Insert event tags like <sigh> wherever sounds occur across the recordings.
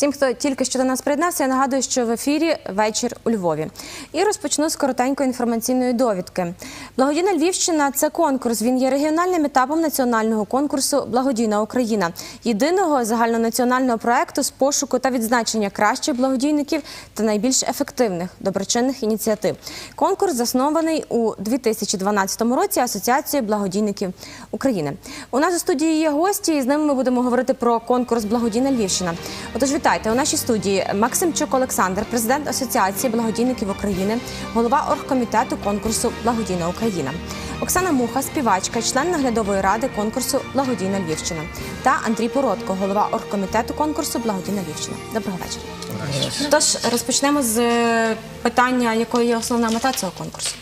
Всім, хто тільки що до нас приєднався, я нагадую, що в ефірі вечір у Львові. І розпочну з коротенької інформаційної довідки. Благодійна Львівщина це конкурс. Він є регіональним етапом національного конкурсу Благодійна Україна, єдиного загальнонаціонального проекту з пошуку та відзначення кращих благодійників та найбільш ефективних доброчинних ініціатив. Конкурс заснований у 2012 році Асоціацією благодійників України. У нас у студії є гості, і з ними ми будемо говорити про конкурс Благодійна Львівщина. Отож, вітайте у нашій студії Максимчук Олександр, президент Асоціації благодійників України, голова оргкомітету конкурсу Благодійна Україна. Оксана Муха, співачка, член наглядової ради конкурсу Благодійна Львівщина та Андрій Породко, голова оргкомітету конкурсу Благодійна Львівщина. Доброго вечора. Тож розпочнемо з е, питання, якою є основна мета цього конкурсу.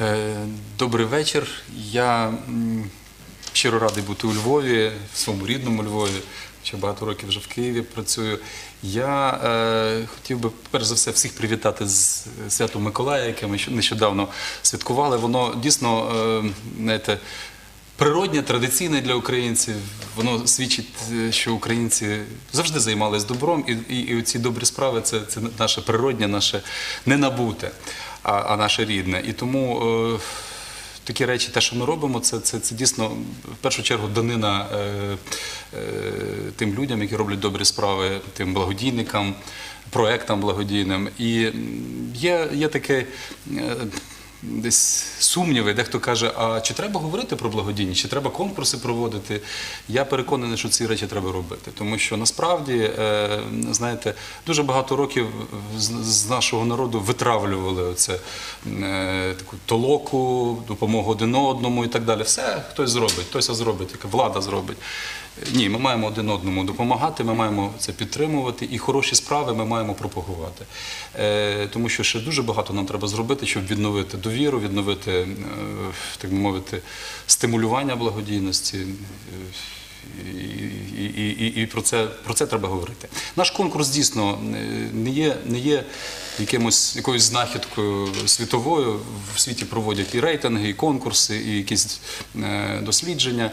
Е, Добрий вечір. Я щиро радий бути у Львові, в своєму рідному Львові. Ще багато років вже в Києві працюю. Я е, хотів би перш за все всіх привітати з святом Миколая, яке ми нещодавно святкували. Воно дійсно, е, знаєте, природнє, традиційне для українців. Воно свідчить, е, що українці завжди займалися добром, і, і, і ці добрі справи це, це наше природнє, наше ненабуте, а, а наше рідне. І тому. Е, Такі речі, те, що ми робимо, це, це, це дійсно в першу чергу данина е, е, тим людям, які роблять добрі справи, тим благодійникам, проектам благодійним. І є, є таке. Е, Десь сумніви, дехто каже, а чи треба говорити про благодійність, чи треба конкурси проводити? Я переконаний, що ці речі треба робити. Тому що насправді, е, знаєте, дуже багато років з, нашого народу витравлювали оце, е, таку толоку, допомогу один одному і так далі. Все хтось зробить, хтось зробить, влада зробить. Ні, ми маємо один одному допомагати, ми маємо це підтримувати, і хороші справи ми маємо пропагувати. Е, тому що ще дуже багато нам треба зробити, щоб відновити довіру, відновити, е, так би мовити, стимулювання благодійності. Е, і, і, і, про це про це треба говорити. Наш конкурс дійсно е, не є, не є якимось якоюсь знахідкою світовою. В світі проводять і рейтинги, і конкурси, і якісь е, дослідження.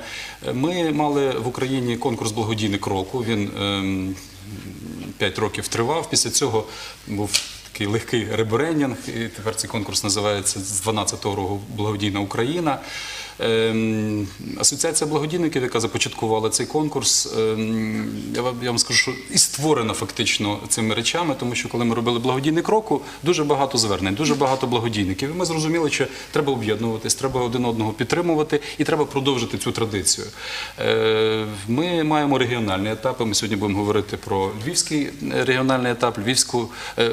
Е, Ми мали в Україні конкурс благодійник року. Він ем, п'ять років тривав. Після цього був такий легкий ребрендінг, і тепер цей конкурс називається з 12-го року Благодійна Україна. Ем, Асоціація благодійників, яка започаткувала цей конкурс, ем, я вам, скажу, що і створена фактично цими речами, тому що коли ми робили благодійник року, дуже багато звернень, дуже багато благодійників. І ми зрозуміли, що треба об'єднуватись, треба один одного підтримувати і треба продовжити цю традицію. Е, Ми маємо регіональні етапи. Ми сьогодні будемо говорити про львівський е, регіональний етап, львівську е,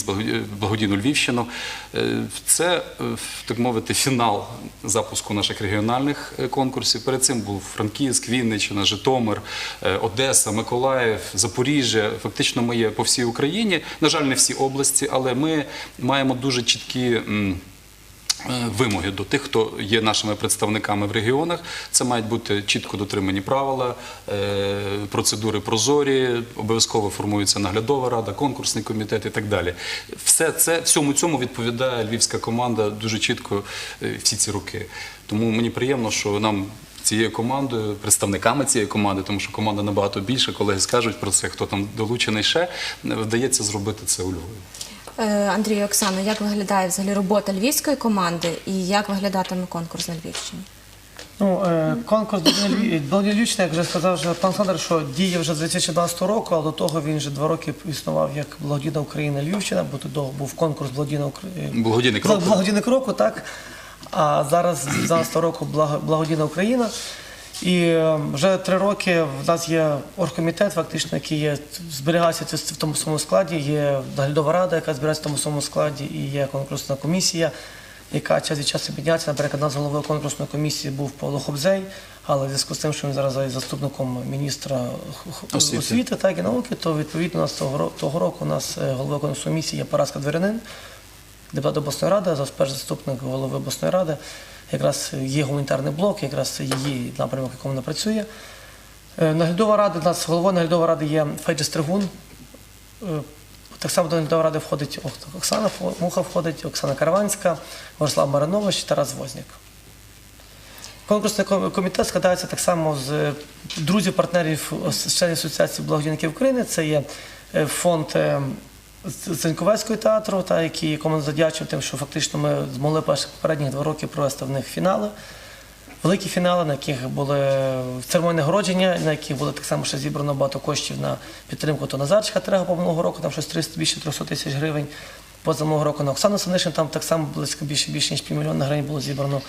благодійність, благо- благодійну Львівщину. Е, Це, е, так мовити, фінал запуску наших регіональних е, конкурсів. Перед цим був Франківськ, Вінниччина, Житомир, Одеса, Миколаїв, Запоріжжя. Фактично, ми є по всій Україні. На жаль, не всі області, але ми маємо дуже чіткі. Е, Вимоги до тих, хто є нашими представниками в регіонах, це мають бути чітко дотримані правила, е, процедури прозорі, обов'язково формується наглядова рада, конкурсний комітет і так далі. Все це всьому цьому відповідає львівська команда дуже чітко е, всі ці роки. Тому мені приємно, що нам. Цією командою, представниками цієї команди, тому що команда набагато більше, колеги скажуть про це, хто там долучений ще, вдається зробити це у Львові. Е, Андрій Оксана, як виглядає взагалі робота львівської команди і як виглядатиме конкурс на Львівщині? Ну, е, конкурс Благодійна Львівщина, як вже сказав вже пан Олександр, що діє вже з 2012 року, а до того він вже два роки існував як Благодійна Україна Львівщина, бо тоді був конкурс Благодійна Україна. Благодійник року. Благодійник року, так. А зараз з 2012 року Благодійна Україна. І е, вже три роки в нас є оргкомітет, фактично, який є, зберігається в тому самому складі, є наглядова рада, яка збирається в тому самому складі, і є конкурсна комісія, яка час від часу підняться. Наприклад, у нас головою конкурсної комісії був Павло Хобзей, але в зв'язку з тим, що він зараз є заступником міністра Освіти. освіти так, і науки, то відповідно у нас того, того року у нас е, головою конкурсної комісії є Параска Дверянин, депутат обласної ради, перший заступник голови обласної ради. Якраз є гуманітарний блок, якраз її напрямок, якому вона працює. Е, Наглядова рада, у нас головою наглядової ради є Фейджи Стригун. Е, Так само до наглядової ради входить Оксана Муха, входить, Оксана Караванська, Мирослав Маринович, Тарас Возняк. Конкурсний комітет складається так само з друзів, партнерів ос- членів Асоціації благодійників України. Це є е, фонд З- театру, та, який, якому задячив тим, що фактично ми змогли перші попередні два роки провести в них фінали. Великі фінали, на яких були церемонії нагородження, на яких було так само ще зібрано багато коштів на підтримку то Назарчика Трега минулого року, там щось 300, більше 300 тисяч гривень. Поза минулого року на Оксану Санишин там так само близько більше, більше ніж півмільйона гривень було зібрано.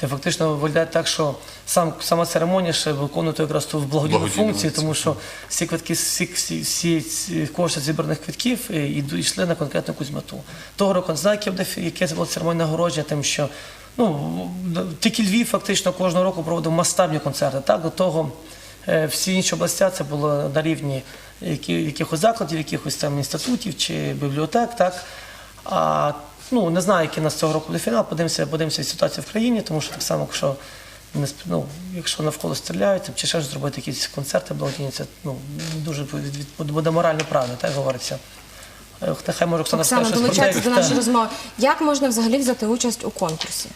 Де фактично виглядає так, що сам, сама церемонія ще виконує якраз ту благодійну функцію, тому що всі квитки, всі, всі, всі ці кошти зібраних квитків е, йшли на конкретну якусь мету. Того року знаю, яке це було церемонія нагородження, тим, що ну, тільки Львів фактично кожного року проводив масштабні концерти. Так, до того е, всі інші області це було на рівні якихось закладів, якихось там інститутів чи бібліотек. Так. А ну, не знаю, який у нас цього року буде фінал, подивимося, подивимося ситуацію в країні, тому що так само, якщо не ну, якщо навколо стріляють, чи ще ж зробити якісь концерти благодійні, це ну, дуже буде морально правильно, так говориться. Нехай може Оксана Оксана, скаже про до нашої розмови. Як можна взагалі взяти участь у конкурсі?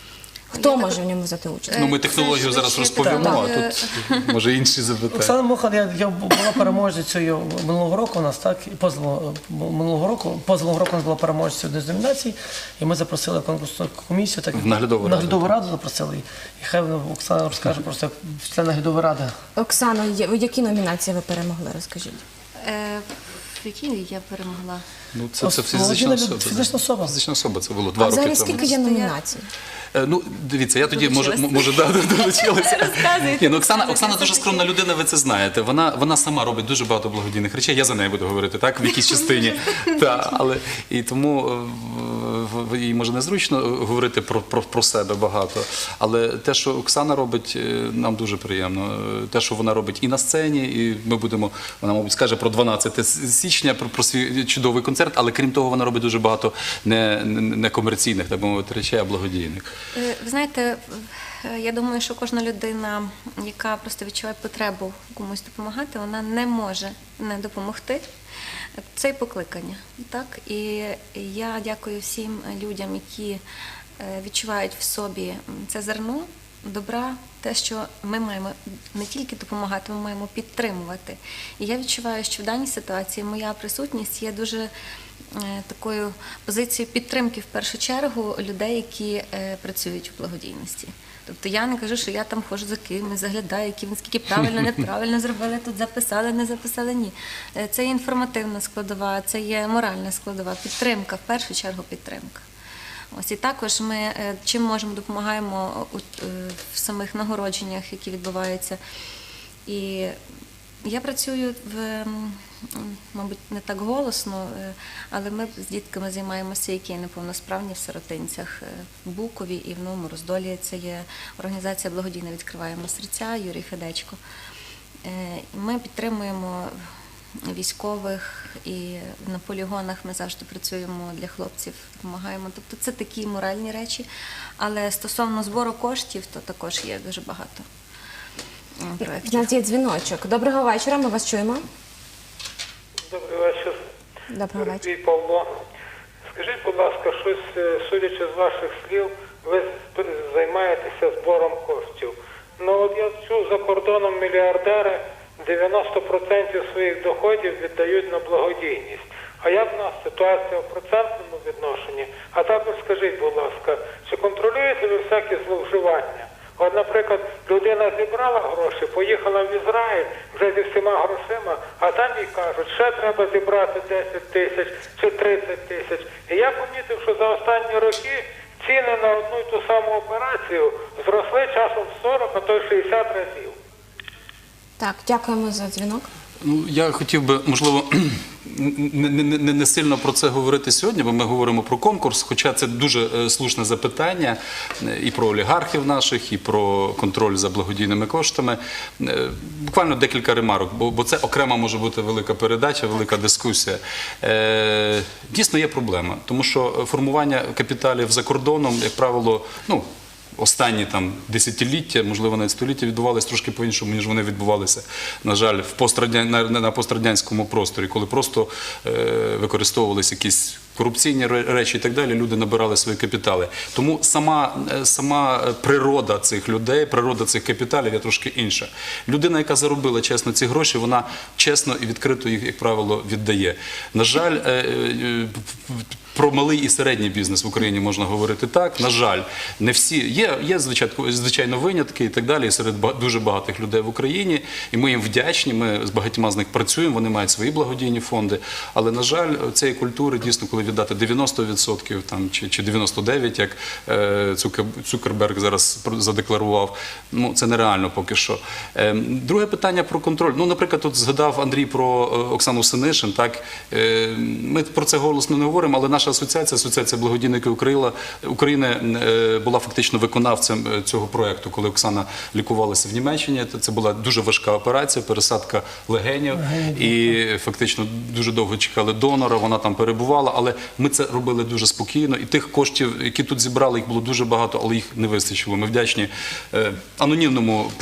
Хто може в ньому взяти участь? Ну, ми технологію зараз розповімо, а е, тут може інші запитання. Оксана Мохан, я, я була переможницею минулого року у нас, так, і поза минулого року, поза року у нас була переможницею однієї з номінацій, і ми запросили конкурсну комісію, так В наглядову раду. наглядову раду запросили. І хай вона, Оксана розкаже просто як член наглядової ради. Оксано, є- у які номінації ви перемогли? Розкажіть. Е, В якій я перемогла? Ну, це, це фізична особа. фізична особа. Фізична особа, це було два А роки зараз тому. скільки є номінацій? Е, Ну, дивіться, я тоді може, Долучилась. може да, да, долучилася. <laughs> Розказуйте. Ні, ну, Оксана, Оксана дуже скромна людина, ви це знаєте. Вона, вона сама робить дуже багато благодійних речей. Я за нею буду говорити, так, в якійсь <laughs> частині. Та, але, і тому е, їй може незручно е, говорити про, про, про себе багато. Але те, що Оксана робить, е, нам дуже приємно. Е, Те, що вона робить і на сцені, і ми будемо, вона, мабуть, скаже про 12 січня, про, про свій чудовий концерт, але крім того, вона робить дуже багато не, не, так би мовити, речей, а благодійних. Ви знаєте, я думаю, що кожна людина, яка просто відчуває потребу комусь допомагати, вона не може не допомогти. Це і покликання. Так? І я дякую всім людям, які е, відчувають в собі це зерно добра, те, що ми маємо не тільки допомагати, ми маємо підтримувати. І я відчуваю, що в даній ситуації моя присутність є дуже е, такою позицією підтримки в першу чергу людей, які е, працюють у благодійності. Тобто я не кажу, що я там ходжу за кимось, заглядаю, які вони скільки правильно, неправильно зробили, тут записали, не записали. Ні. Е, Це є інформативна складова, це є моральна складова, підтримка, в першу чергу підтримка. Ось і також ми чим можемо допомагаємо в самих нагородженнях, які відбуваються. І я працюю в, м, м, мабуть, не так голосно, е, але ми з дітками займаємося, які неповносправні в сиротинцях е, в Букові і в Новому Роздолі. Це є організація благодійна відкриваємо серця Юрій Федечко. Е, Ми підтримуємо військових і на полігонах ми завжди працюємо для хлопців, допомагаємо. Тобто це такі моральні речі. Але стосовно збору коштів, то також є дуже багато У нас є дзвіночок. Доброго вечора, ми вас чуємо. Добрий вечір. Доброго вечора. Павло. Скажіть, будь ласка, щось, е, судячи з ваших слів, ви займаєтеся збором коштів. Ну от я чув за кордоном мільярдери 90% своїх доходів віддають на благодійність. А як в нас ситуація в процентному відношенні? А також скажіть, будь ласка, чи контролюєте ви всякі зловживання? От, наприклад, людина зібрала гроші, поїхала в Ізраїль вже зі всіма грошима, а там їй кажуть, ще треба зібрати 10 тисяч чи 30 тисяч. І я помітив, що за останні роки ціни на одну і ту саму операцію зросли часом в 40, а то й 60 разів. Так, дякуємо за дзвінок. Ну, я хотів би, можливо, <clears throat> не, не, не, не сильно про це говорити сьогодні, бо ми говоримо про конкурс, хоча це дуже е, слушне запитання е, і про олігархів наших, і про контроль за благодійними коштами. Е, Буквально декілька ремарок, бо, це окрема може бути велика передача, велика дискусія. Дійсно є проблема, тому що формування капіталів за кордоном, як правило, ну, останні там десятиліття, можливо, навіть століття відбувалися трошки по-іншому, ніж вони відбувалися, на жаль, в пострадян... на пострадянському просторі, коли просто е, використовувалися якісь корупційні речі і так далі, люди набирали свої капітали. Тому сама, е, сама природа цих людей, природа цих капіталів є трошки інша. Людина, яка заробила чесно ці гроші, вона чесно і відкрито їх, як правило, віддає. На жаль, е, е, про малий і середній бізнес в Україні можна говорити так. На жаль, не всі є, є звичайно, винятки і так далі. Серед дуже багатих людей в Україні, і ми їм вдячні. Ми з багатьма з них працюємо. Вони мають свої благодійні фонди. Але на жаль, цієї культури дійсно, коли віддати 90% там чи, чи 99%, як е, Цукер- Цукерберг зараз задекларував, ну це нереально поки що. Е, друге питання про контроль. Ну, наприклад, тут згадав Андрій про е, Оксану Синишин. Так е, ми про це голосно не говоримо, але наша асоціація, асоціація благодійників України, е, була фактично виконавцем е, цього проекту, коли Оксана лікувалася в Німеччині. Це- Це була дуже важка операція, пересадка легенів, і фактично дуже довго чекали донора. Вона там перебувала, але ми це робили дуже спокійно. І тих коштів, які тут зібрали, їх було дуже багато, але їх не вистачило. Ми вдячні е, анонімному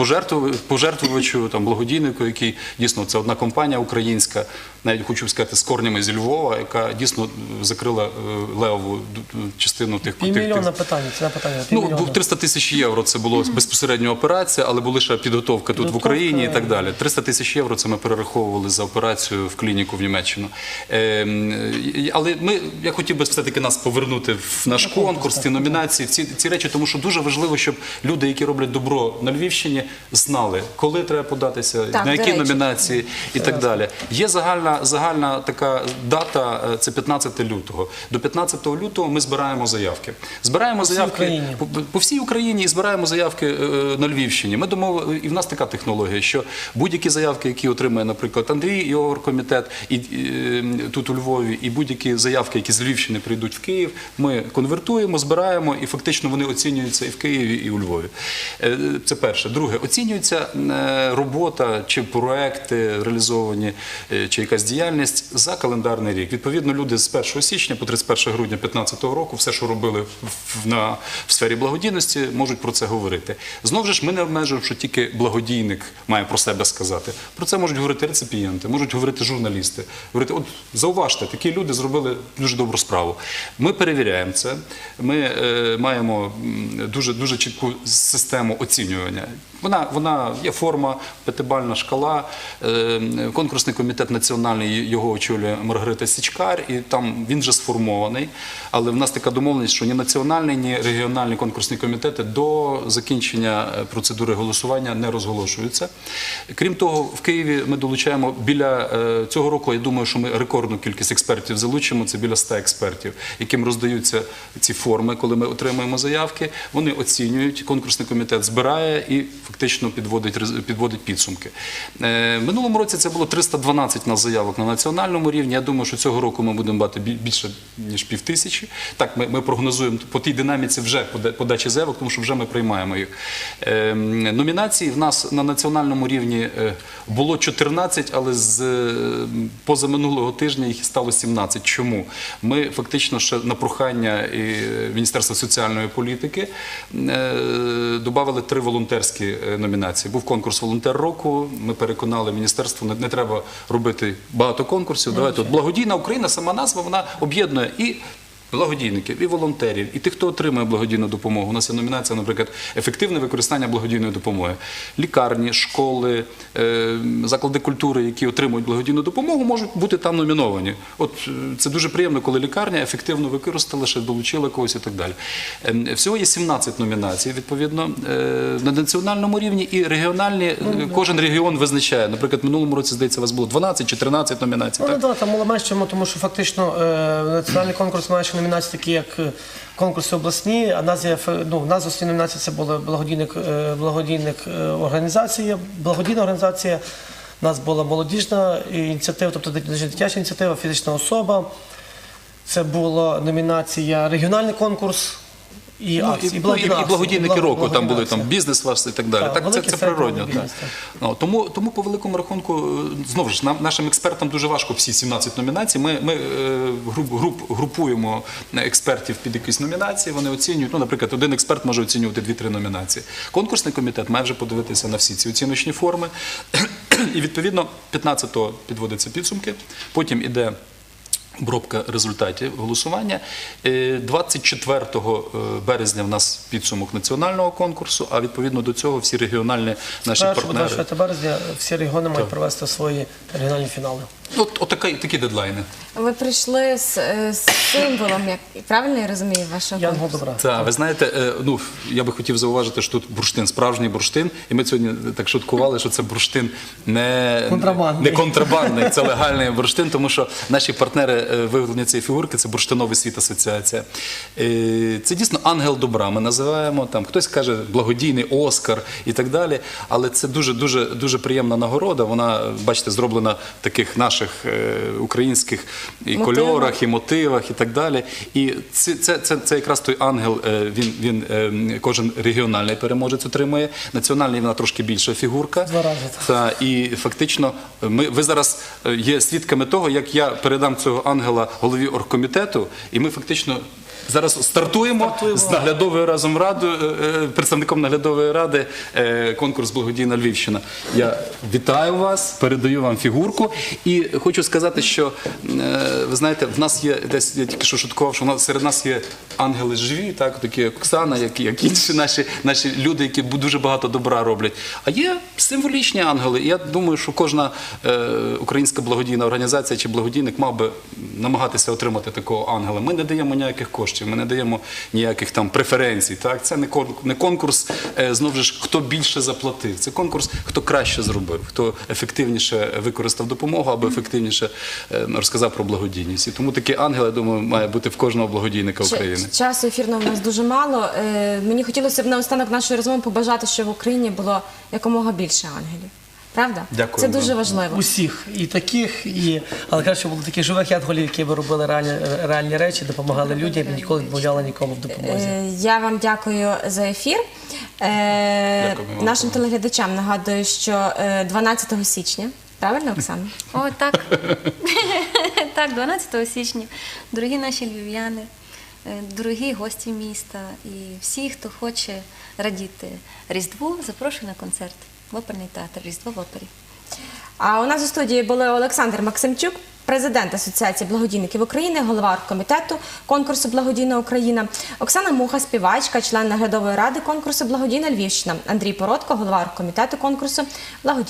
пожертвувачу, благодійнику, який дійсно це одна компанія українська, навіть хочу сказати, з корнями зі Львова, яка дійсно закрила е, левову частину тих Півмільйона питання, це питання. Ну, був 300 тисяч євро. Це було безпосередньо операція, але була ще підготовка тут в Україні і так далі. 300 тисяч євро це ми перераховували за операцію в клініку в Німеччину. Ем, але ми, я хотів би все-таки нас повернути в наш конкурс, ці номінації, ці, ці речі, тому що дуже важливо, щоб люди, які роблять добро на Львівщині, знали, коли треба податися, Так, на які речі. номінації і так далі. Є загальна, загальна така дата, е, це 15 лютого. До 15 лютого ми збираємо заявки. Збираємо заявки по, по всій Україні і збираємо заявки е, на Львівщині. Ми домовили, і в нас така технологія, що будь-які заявки, які отримає, наприклад, Андрій і оргкомітет, і, і, тут у Львові, і будь-які заявки, які з Львівщини прийдуть в Київ, ми конвертуємо, збираємо, і фактично вони оцінюються і в Києві, і у Львові. Е, Це перше. Друге, оцінюється робота чи проекти реалізовані, чи якась діяльність за календарний рік. Відповідно, люди з 1 січня по 31 грудня 2015 року все, що робили в, на, в сфері благодійності, можуть про це говорити. Знову ж ми не обмежуємо, що тільки благодійник має про себе сказати. Про це можуть говорити реципієнти, можуть говорити журналісти. Говорити, от зауважте, такі люди зробили дуже добру справу. Ми перевіряємо це. Ми е, маємо дуже дуже чітку систему оцінювання. Вона, вона є форма, п'ятибальна шкала. Е, Конкурсний комітет національний його очолює Маргарита Січкар, і там він вже сформований. Але в нас така домовленість, що ні національний, ні регіональні конкурсні комітети до закінчення е, процедури голосування не розголошуються. Крім того, в Києві ми долучаємо біля е, цього року. Я думаю, що ми рекордну кількість експертів залучимо. Це біля 100 експертів, яким роздаються ці форми, коли ми отримуємо заявки. Вони оцінюють. Конкурсний комітет збирає і фактично підводить підводить підсумки. Е, Минулому році це було 312 на заявок на національному рівні. Я думаю, що цього року ми будемо мати бі- більше ніж пів тисячі. Так, ми, прогнозуємо по тій динаміці вже пода- подачі заявок, тому що вже ми приймаємо їх. Е, номінації в нас на національному рівні е, було 14, але з е, позаминулого тижня їх стало 17. Чому? Ми фактично ще на прохання і е, Міністерства соціальної політики додали три волонтерські номінації. Був конкурс волонтер року. Ми переконали міністерство, не треба робити багато конкурсів. Давайте от благодійна Україна, сама назва вона об'єднує і. Благодійників і волонтерів, і тих, хто отримує благодійну допомогу. У нас є номінація, наприклад, ефективне використання благодійної допомоги. Лікарні, школи, е, заклади культури, які отримують благодійну допомогу, можуть бути там номіновані. От е, це дуже приємно, коли лікарня ефективно використала, ще долучила когось і так далі. Ем, Всього є 17 номінацій, відповідно, е, на національному рівні і регіональні. е, Кожен регіон визначає. Наприклад, в минулому році, здається, у вас було 12 чи 13 номінацій. Ну, так? там було менше, тому що фактично е, національний конкурс ще номінації, такі як е, конкурси обласні, а нас є ну, нас основні номінації це була благодійник, е, благодійник е, організація, благодійна організація. У нас була молодіжна ініціатива, тобто дитяча ініціатива, фізична особа. Це була номінація регіональний конкурс і, Ну, акції, і, і, благодійна і благодійники року там були там бізнес ваш і так далі. Так, Так, це, це природньо. Так. Ну, тому, тому по великому рахунку, е, знову ж нам, нашим експертам дуже важко всі 17 номінацій. Ми, ми е, груп, груп, групуємо експертів під якісь номінації, вони оцінюють. Ну, наприклад, один експерт може оцінювати 2-3 номінації. Конкурсний комітет має вже подивитися на всі ці оціночні форми. <clears throat> І відповідно 15-го підводяться підсумки. Потім іде Обробка результатів голосування. Е, 24 березня в нас підсумок національного конкурсу, а відповідно до цього всі регіональні наші партнери. 24 березня всі регіони мають провести свої регіональні фінали. От, от така- такі дедлайни. Ви прийшли з, е, з символом, як правильно я розумію, вашого Янгол добра. Так, ви знаєте, е, ну я би хотів зауважити, що тут бурштин, справжній бурштин, і ми сьогодні так шуткували, що це бурштин не Контрабандний. не контрабандний, це легальний бурштин, тому що наші партнери е, виготовлення цієї фігурки це бурштиновий світ асоціація. Це дійсно ангел добра. Ми називаємо там. Хтось каже благодійний Оскар і так далі. Але це дуже дуже дуже приємна нагорода. Вона, бачите, зроблена в таких наших е, українських і кольорах, і мотивах, і так далі. І це, це, це, це якраз той ангел. е, Він, він е, кожен регіональний переможець отримує. Національний вона трошки більша фігурка. Два рази. Та, і фактично, ми, ви зараз є свідками того, як я передам цього ангела голові оргкомітету, і ми фактично. Зараз стартуємо, Стартуємо. з наглядовою разом радою, представником наглядової ради конкурс Благодійна Львівщина. Я вітаю вас, передаю вам фігурку. І хочу сказати, що е, ви знаєте, в нас є десь я тільки що шуткував, що в нас серед нас є ангели живі, так такі як Оксана, як, як інші наші, наші люди, які дуже багато добра роблять. А є символічні ангели. І я думаю, що кожна е, українська благодійна організація чи благодійник мав би намагатися отримати такого ангела. Ми не даємо ніяких коштів, ми не даємо ніяких там преференцій. Так, це не кон- конкурс е, знову ж хто більше заплатив. Це конкурс, хто краще зробив, хто ефективніше використав допомогу або ефективніше е, розказав про благодійність. І тому такий ангел, я думаю, має бути в кожного благодійника України. Часу ефірного в нас дуже мало. Е, Мені хотілося б наостанок нашої розмови побажати, щоб в Україні було якомога більше ангелів. Правда? Дякую Це дуже важливо. Усіх, і таких, і але краще було таких живих янголів, які би робили реальні, реальні речі, допомагали людям і ніколи не відмовляли нікому в допомозі. Е, Я вам дякую за ефір. Е, Дякую. Нашим телеглядачам нагадую, що е, 12 січня, правильно, Оксана? О, так. <laughs> так, 12 січня. Дорогі наші львів'яни, е, дорогі гості міста і всі, хто хоче радіти Різдву, запрошую на концерт в оперний театр Різдво в опері. А у нас у студії були Олександр Максимчук, президент Асоціації благодійників України, голова комітету конкурсу Благодійна Україна, Оксана Муха, співачка, член наглядової ради конкурсу Благодійна Львівщина, Андрій Породко, голова комітету конкурсу Благодійна.